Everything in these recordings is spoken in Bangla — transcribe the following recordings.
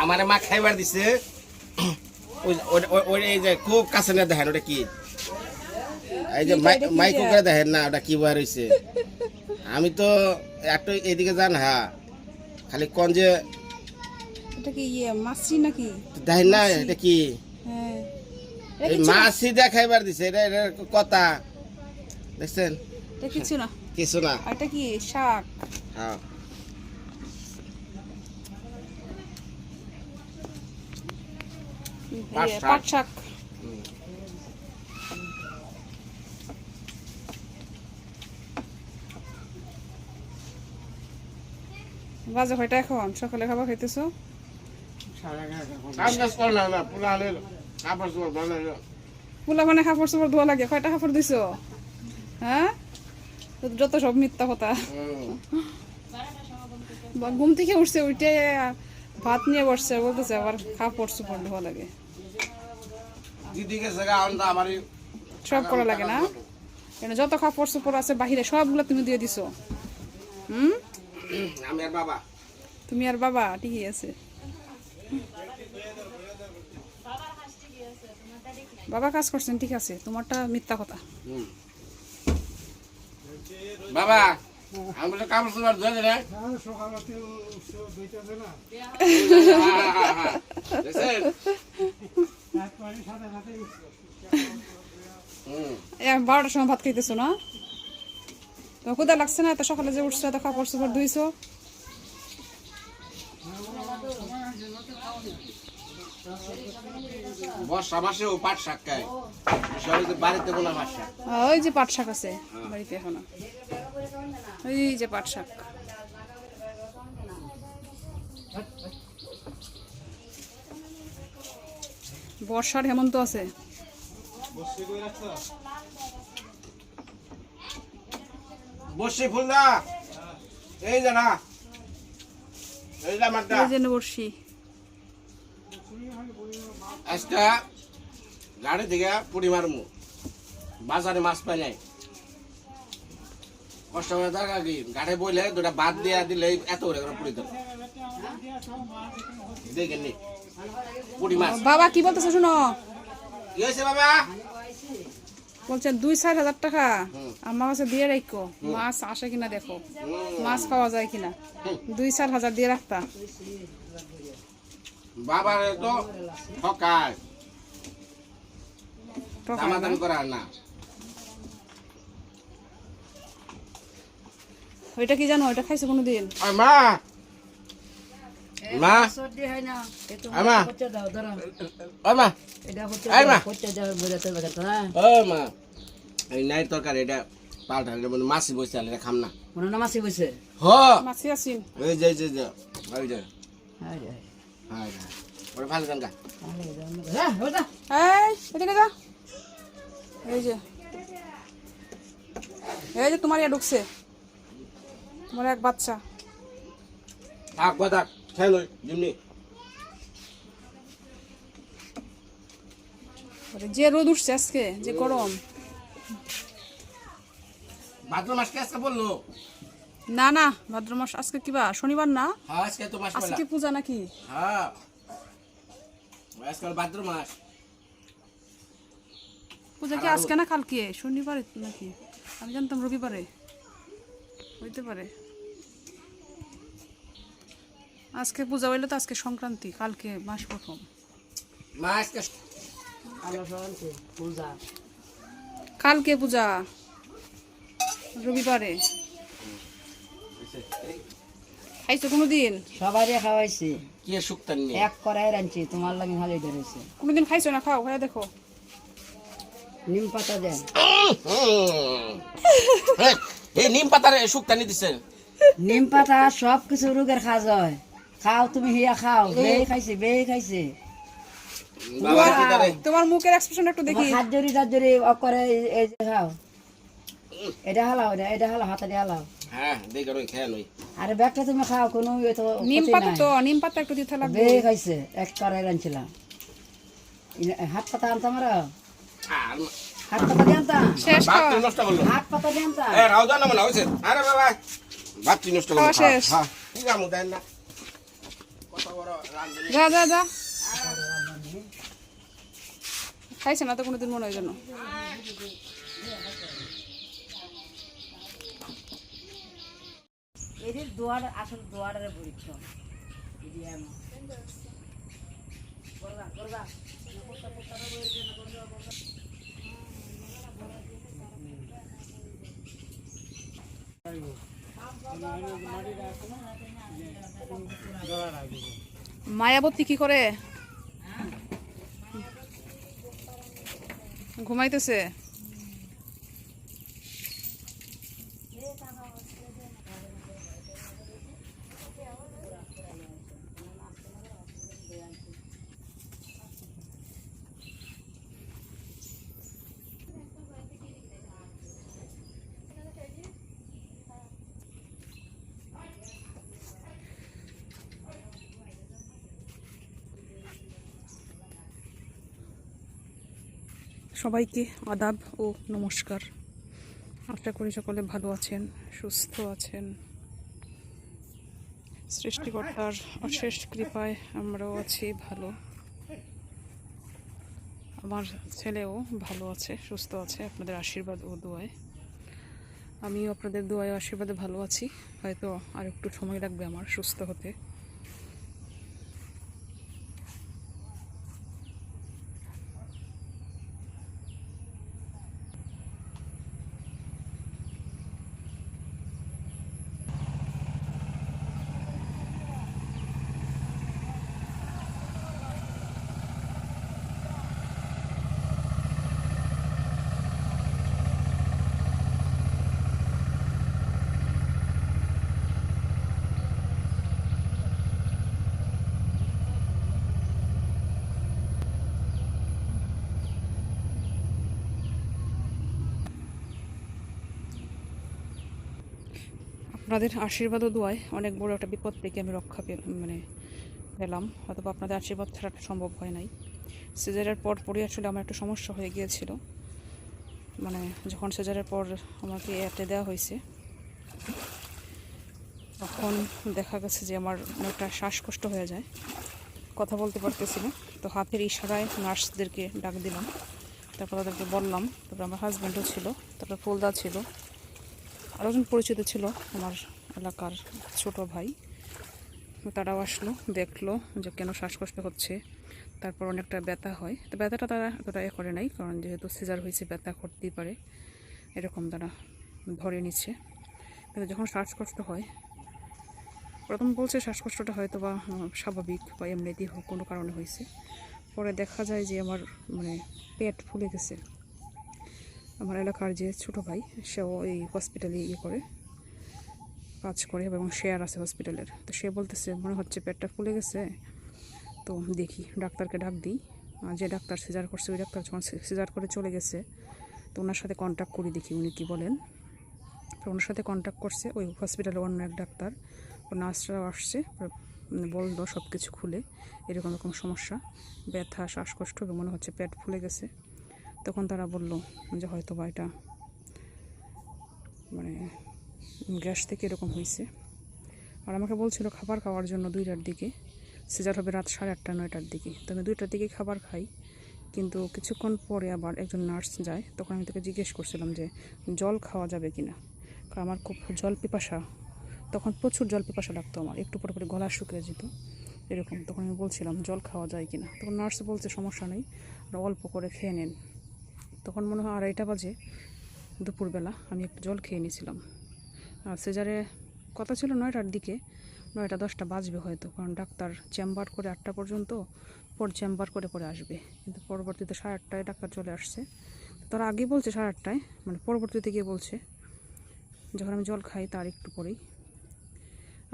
আমারে মা খাইবার দিছে। এই যে খুব কাছে না দেখেন ওটা কি? এই যে মাইকো করে দেখেন না ওটা কি বার হয়েছে আমি তো একটু এদিকে যান হ্যাঁ খালি কোন যে এটা কি ইয়ে মাছি নাকি? দেখেন না এটা কি? হ্যাঁ। মাছি দেখাইবার দিছে এটা এটা কথা। দেখছেন? এটা কিছু না? কিছু না। এটা কি? শাক। হ্যাঁ। পাট শাক। বাজে কয়টা এখন? সকালে খাবার খাইতেছো? পোলা মানে কাপড় চোপড় ধোয়া লাগে। কয়টা কাপড় দিছো হ্যাঁ? যত সব মিথ্যা কথা। বা ঘুম থেকে উঠছে উঠে ভাত নিয়ে বসছে বলতেছে আবার কাপড় চোপড় ধোয়া লাগে দিদিকে জায়গা আনন্দা আমারই সব করা লাগে না। কেন যত কাপড় চোপড় আছে বাহিরে সবগুলো তুমি দিয়ে দিছো। হুম? আমি আর বাবা। তুমি আর বাবা ঠিকই আছে। বাবা কাজ করছেন ঠিক আছে। তোমারটা মিথ্যা কথা। হুম। বাবা বারোটার সময় ভাত খাইতেছো না? তোমার কোদা লাগছে না? এত সকালে যে উঠছো, এত কাপড় চোপড় ধুইছো? বর্ষা মাসে ও পাট শাক খায়। বাড়িতে শাক। ওই যে পাট শাক আছে বাড়িতে এখনও। ওই যে পাট শাক। বর্ষার হেমন্ত আছে। বসে ফুলদা। এই যে না। এই যে আমারটা এই যে বর্ষি। আজকে গাড়ি থেকে পুরি মারমু। বাজারে মাছ পাই নাই। কষ্ট করে কি গাড়ি বইলে দুটা বাদ দিয়ে দিলে এত করে করে পুরি দেবো দেখেন নি পুরি মাছ। বাবা কি বলতেছে শুনো? কি হয়েছে বাবা? বলছেন দুই চার হাজার টাকা। আমার কাছে দিয়ে রাখো মাছ আসে কিনা দেখো। মাছ পাওয়া যায় কিনা? দুই চার হাজার দিয়ে রাখতা। বাবার তো ঠকায়। ঠকায় না? দামাদামি করা না। ওইটা কি জানো? ওইটা খাইছো কোনোদিন? ওই মা। মা। হয় মা। এটা এই নাই তরকারি পাল্টা মানে মাছি বসে আলে খাম না। মনে না মাসি বসে হ। মাছি যে যে যে। রে। হ্যাঁ ওটা ভালো গান গা। ভালো যাবে। ওটা। এই এদিকে যা। এই যে। এই যে তোমার ইয়ে ঢুকছে। তোমার এক বাচ্চা। থাক কথা খেয়ে লই যেমনি ওরে যে রোদ উঠছে আজকে যে গরম। ভাদ্র মাস কে আজকে বলল। না না ভাদ্র মাস আজকে কি বা? শনিবার না? হ্যাঁ আজকে তো মাস আজকে পূজা নাকি? হ্যাঁ। আজকাল ভাদ্র মাস পূজা কি আজকে না কালকে? শনিবারে নাকি? আমি জানতাম রবিবারে। হইতে পারে। আজকে পূজা হইলে তো আজকে সংক্রান্তি কালকে মাস প্রথম। কালকে পূজা রবিবারে। খাইছো কোনোদিন? সবারই খাওয়াইছি। কি শুক্তান নিয়ে? এক কড়াই রাঁধছি তোমার লাগে ভালোই ধরেছে কোনোদিন খাইছো না খাও হয়ে দেখো। নিম পাতা দেন এই নিম পাতার শুক্তানি দিছে। নিম পাতা সব কিছু রোগের খাওয়া যায় খাও তুমি হিয়া খাও। বেই খাইছে বেই খাইছে। তোমার মুখের এক্সপ্রেশন একটু দেখি। হাত জড়ি হাত জড়ি করে এই যে খাও। এটা হালাও এটা এটা হালাও হাতে হালাও। হ্যাঁ দেখো নই খেয়ে নই আরে ব্যাগটা তুমি খাও কোনো ইয়ে তো নিম পাতা তো নিম পাতা একটু দিতে লাগবে। এক কড়াই রাঁধছিলাম। হাত পাতা আনতাম আর? হাত পাতা শেষ নষ্ট করল। হাত পাতা দিয়ে এ রাও জানো মনে হইছে? আরে বাবা ভাতটি নষ্ট খাওয়া শেষ। হ্যাঁ। ঠিক আছে দেন না। কত বড় রান্ধনি যা যা যা। খাইছে না তো কোনোদিন মনে হয় জন্য দোয়ার আসল দোয়ারের পরীক্ষা মায়াবতী কি করে? ঘুমাইতেছে? সবাইকে আদাব ও নমস্কার। আশা করি সকলে ভালো আছেন, সুস্থ আছেন। সৃষ্টিকর্তার অশেষ কৃপায় আমরাও আছি ভালো। আমার ছেলেও ভালো আছে, সুস্থ আছে, আপনাদের আশীর্বাদ ও দোয়ায়। আমিও আপনাদের দোয়ায় আশীর্বাদে ভালো আছি। হয়তো আর একটু সময় লাগবে আমার সুস্থ হতে। আপনাদের আশীর্বাদ ও দোয়ায় অনেক বড় একটা বিপদ থেকে আমি রক্ষা পে মানে পেলাম। অথবা আপনাদের আশীর্বাদ ছাড়া সম্ভব হয় নাই। সিজারের পর পরে আসলে আমার একটা সমস্যা হয়ে গিয়েছিল। মানে যখন সিজারের পর আমাকে এতে দেওয়া হয়েছে, তখন দেখা গেছে যে আমার অনেকটা শ্বাসকষ্ট হয়ে যায়। কথা বলতে পারতেছি না। তো হাতের ইশারায় নার্সদেরকে ডাক দিলাম। তারপর তাদেরকে বললাম, তারপর আমার হাজব্যান্ডও ছিল, তারপর ফুলদা ছিল। আরও একজন পরিচিত ছিল আমার এলাকার ছোট ভাই। তারাও আসলো, দেখল যে কেন শ্বাসকষ্ট হচ্ছে, তারপর অনেকটা ব্যথা হয়। তো ব্যথাটা তারা এতটা এ করে নাই, কারণ যেহেতু সিজার হয়েছে, ব্যথা করতেই পারে, এরকম তারা ধরে নিচ্ছে। কিন্তু যখন শ্বাসকষ্ট হয়, প্রথম বলছে শ্বাসকষ্টটা হয়তো বা স্বাভাবিক বা এমনিতেই হোক কোনো কারণে হয়েছে। পরে দেখা যায় যে আমার মানে পেট ফুলে গেছে। আমার এলাকার যে ছোট ভাই, সেও এই হসপিটালে ইয়ে করে, কাজ করে এবং শেয়ার আছে হসপিটালের তো সে বলতেছে, মনে হচ্ছে পেটটা ফুলে গেছে, তো দেখি, ডাক্তারকে ডাক দিই। যে ডাক্তার সিজার করছে, ওই ডাক্তার যখন সিজার করে চলে গেছে, তো ওনার সাথে কন্ট্যাক্ট করি দেখি উনি কী বলেন। তো ওনার সাথে কন্ট্যাক্ট করছে, ওই হসপিটালে অন্য এক ডাক্তার, ও নার্সরাও আসছে মানে বলল সব কিছু খুলে, এরকম এরকম সমস্যা, ব্যথা, শ্বাসকষ্ট এবং মনে হচ্ছে পেট ফুলে গেছে। তখন তারা বলল যে হয়তো বা এটা মানে গ্যাস থেকে এরকম হয়েছে। আর আমাকে বলছিল খাবার খাওয়ার জন্য দুইটার দিকে। সিজার হবে রাত সাড়ে আটটা, নয়টার দিকে। তো আমি দুইটার দিকে খাবার খাই, কিন্তু কিছুক্ষণ পরে আবার একজন নার্স যায়। তখন আমি তাকে জিজ্ঞেস করছিলাম যে, জল খাওয়া যাবে কি না কারণ আমার খুব জল পিপাসা। তখন প্রচুর জল পিপাসা লাগতো আমার। একটু পরে পরে গলা শুকিয়ে যেত, এরকম। তখন আমি বলছিলাম, জল খাওয়া যায় কি না তখন নার্স বলছে, সমস্যা নেই অল্প করে খেয়ে নেন। তখন মনে হয় আড়াইটা বাজে, দুপুরবেলা আমি একটু জল খেয়ে নিয়েছিলাম। আর সিজারে কথা ছিল নয়টার দিকে, নয়টা দশটা বাজবে হয়তো, কারণ ডাক্তার চেম্বার করে আটটা পর্যন্ত, পর চেম্বার করে পরে আসবে। কিন্তু পরবর্তীতে সাড়ে আটটায় ডাক্তার চলে আসছে। তারা আগে বলছে সাড়ে আটটায় মানে পরবর্তীতে গিয়ে বলছে, যখন আমি জল খাই তার একটু পরেই।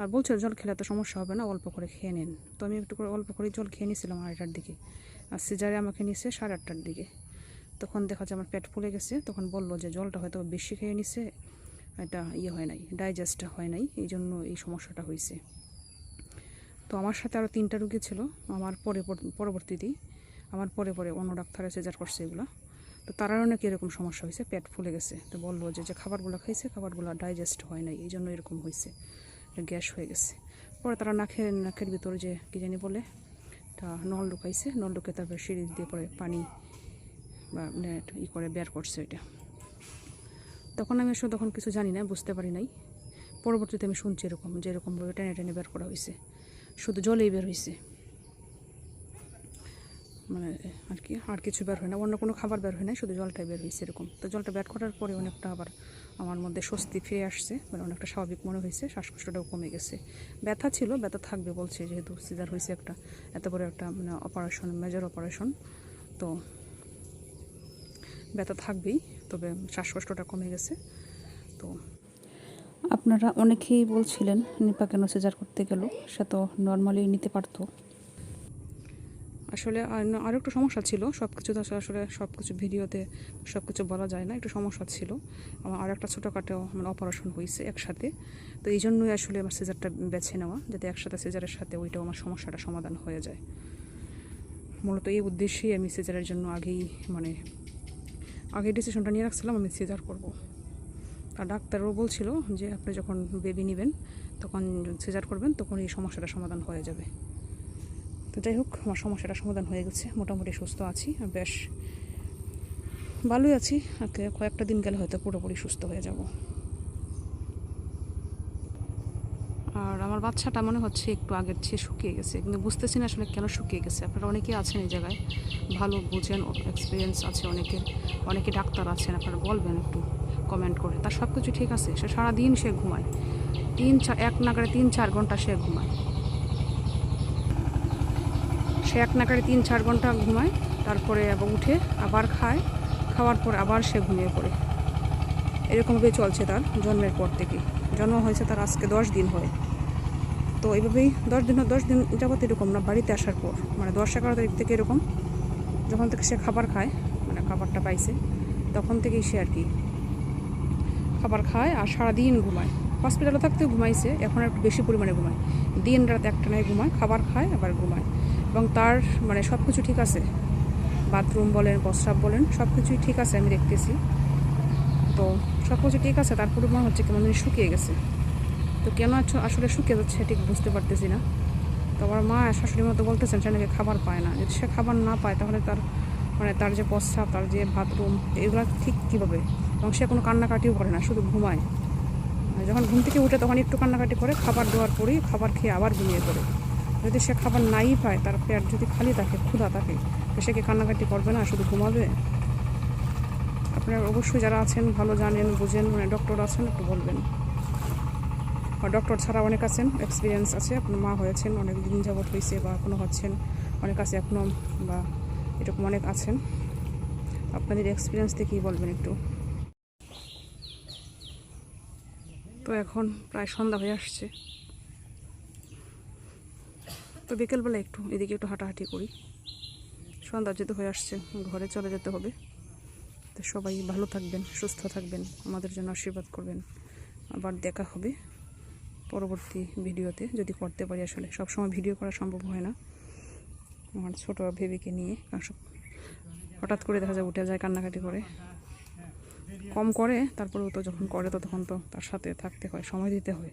আর বলছে, জল খেলে তো সমস্যা হবে না, অল্প করে খেয়ে নেন। তো আমি একটু করে, অল্প করে জল খেয়ে নিয়েছিলাম আড়াইটার দিকে। আর সিজারে আমাকে নিছে সাড়ে আটটার দিকে। তখন দেখা যায় আমার পেট ফুলে গেছে, তখন বলল যে জলটা হয়তো বেশি খেয়ে নিছে, এটা ইয়ে হয় নাই ডাইজেস্ট হয় নাই, এই জন্য এই সমস্যাটা হয়েছে। তো আমার সাথে আরও তিনটা রুগী ছিল, আমার পরে পর- পরবর্তীতেই আমার পরে পরে অন্য ডাক্তার সিজার করছে এগুলো। তো তারারও নাকি এরকম সমস্যা হয়েছে, পেট ফুলে গেছে। তো বলল যে যে খাবারগুলো খাইছে, খাবারগুলো ডাইজেস্ট হয় নাই, এই জন্য এরকম হয়েছে গ্যাস হয়ে গেছে। পরে তারা নাকের নাকের ভিতরে যে কী জানি বলে তা নল ঢুকাইছে, নল ঢুকে তারপরে সিঁড়ি দিয়ে পরে পানি ই করে বের করছে এটা তখন আমি আসলে তখন কিছু জানি না, বুঝতে পারি নাই। পরবর্তীতে আমি শুনছি এরকম, যে এরকমভাবে টেনে টেনে বের করা হয়েছে শুধু জলেই বের হয়েছে মানে আর কি, আর কিছু বের হয় না। অন্য কোনো খাবার বের হয় না শুধু জলটাই বের হয়েছে এরকম। তো জলটা বের করার পরে অনেকটা আবার আমার মধ্যে স্বস্তি ফিরে আসছে মানে অনেকটা স্বাভাবিক মনে হয়েছে শ্বাসকষ্টটাও কমে গেছে। ব্যথা ছিল, ব্যথা থাকবে বলছে, যেহেতু সিজার হয়েছে একটা, এত বড় একটা মানে অপারেশন মেজর অপারেশন তো ব্যথা থাকবেই তবে শ্বাসকষ্টটা কমে গেছে। তো আপনারা অনেকেই বলছিলেন নিপা কেন সেজার করতে গেল? সে তো নর্মালি নিতে পারতো। আসলে আর- আরও একটু সমস্যা ছিল। সব কিছু তো আসলে- আসলে সব কিছু ভিডিওতে সব কিছু বলা যায় না একটু সমস্যা ছিল। আমার আর একটা ছোটোখাটো মানে অপারেশন হয়েছে একসাথে। তো এই জন্যই আসলে আমার সিজারটা বেছে নেওয়া যাতে একসাথে সিজারের সাথে ওইটাও আমার সমস্যাটা সমাধান হয়ে যায়। মূলত এই উদ্দেশ্যেই আমি সিজারের জন্য আগেই মানে আগে ডিসিশনটা নিয়ে রাখছিলাম, আমি সিজার করব। আর ডাক্তারও বলছিল যে, আপনি যখন বেবি নেবেন, তখন সিজার করবেন, তখন এই সমস্যাটা সমাধান হয়ে যাবে। তো যাই হোক, আমার সমস্যাটা সমাধান হয়ে গেছে, মোটামুটি সুস্থ আছি, আর বেশ ভালোই আছি। আর কয়েকটা দিন গেলে হয়তো পুরোপুরি সুস্থ হয়ে যাব আর আমার বাচ্চাটা মনে হচ্ছে একটু আগের চেয়ে শুকিয়ে গেছে, কিন্তু বুঝতেছি না আসলে কেন শুকিয়ে গেছে। আপনারা অনেকেই আছেন এই জায়গায়, ভালো বুঝেন এক্সপিরিয়েন্স আছে অনেকের অনেকে ডাক্তার আছেন, আপনারা বলবেন একটু কমেন্ট করে। তার সব কিছু ঠিক আছে, সে সারাদিন সে ঘুমায়। তিন চার এক নাগারে তিন চার ঘণ্টা সে ঘুমায়। সে এক নাগারে তিন চার ঘণ্টা ঘুমায়, তারপরে আবার উঠে আবার খায়, খাওয়ার পর আবার সে ঘুমিয়ে পড়ে। এরকমভাবে চলছে তার জন্মের পর থেকে। জন্ম হয়েছে তার আজকে দশ দিন হয়। তো এইভাবেই দশ দিন দশ দিন যাবত এরকম না, বাড়িতে আসার পর। মানে দশ এগারো তারিখ থেকে এরকম, যখন থেকে সে খাবার খায় মানে খাবারটা পাইছে, তখন থেকেই সে আর কি খাবার খায় আর সারাদিন ঘুমায়। হসপিটালে থাকতেও ঘুমাইছে, এখন একটু বেশি পরিমাণে ঘুমায়। দিন রাত একটা নাই ঘুমায়, খাবার খায়, আবার ঘুমায়। এবং তার মানে সব কিছু ঠিক আছে। বাথরুম বলেন, প্রস্রাব বলেন সব কিছুই ঠিক আছে আমি দেখতেছি। তো সব কিছু ঠিক আছে, তারপরে মনে হচ্ছে কেমন শুকিয়ে গেছে। তো কেন আসলে শুকিয়ে যাচ্ছে, ঠিক বুঝতে পারতেছি না। তো আমার মা আর শাশুড়ির মতো বলতেছেন, সে নাকি খাবার পায় না। যদি সে খাবার না পায়, তাহলে তার মানে তার যে প্রস্রাব, তার যে বাথরুম, এগুলো ঠিক কীভাবে? এবং সে কোনো কান্নাকাটিও করে না, শুধু ঘুমায়। যখন ঘুম থেকে উঠে তখন একটু কান্নাকাটি করে, খাবার দেওয়ার পরেই খাবার খেয়ে আবার ঘুমিয়ে পড়ে। যদি সে খাবার নাই পায়, তার পেট যদি খালি থাকে, ক্ষুধা থাকে, তো সে কি কান্নাকাটি করবে না, শুধু ঘুমাবে? আপনারা অবশ্যই যারা আছেন, ভালো জানেন, বুঝেন মানে ডক্টর আছেন, একটু বলবেন। ডক্টর ছাড়া অনেক আছেন এক্সপিরিয়েন্স আছে, আপনার মা হয়েছেন, অনেক দিন যাবত হয়েছে বা এখনও হচ্ছেন, অনেক আছে এখনও বা এরকম অনেক আছেন। আপনাদের এক্সপিরিয়েন্স থেকেই বলবেন একটু। তো এখন প্রায় সন্ধ্যা হয়ে আসছে। তো বিকেলবেলা একটু এদিকে একটু হাঁটাহাঁটি করি। সন্ধ্যা যেতে হয়ে আসছে, ঘরে চলে যেতে হবে। তো সবাই ভালো থাকবেন, সুস্থ থাকবেন, আমাদের জন্য আশীর্বাদ করবেন। আবার দেখা হবে। পরবর্তী ভিডিওতে যদি করতে পারি আসলে সব সময় ভিডিও করা সম্ভব হয় না। আমার ছোটো ভেবিকে নিয়ে হঠাৎ করে দেখা যায় উঠে যায় কান্নাকাটি করে। কম করে, তারপরেও তো যখন করে তো তখন তো তার সাথে থাকতে হয়, সময় দিতে হয়।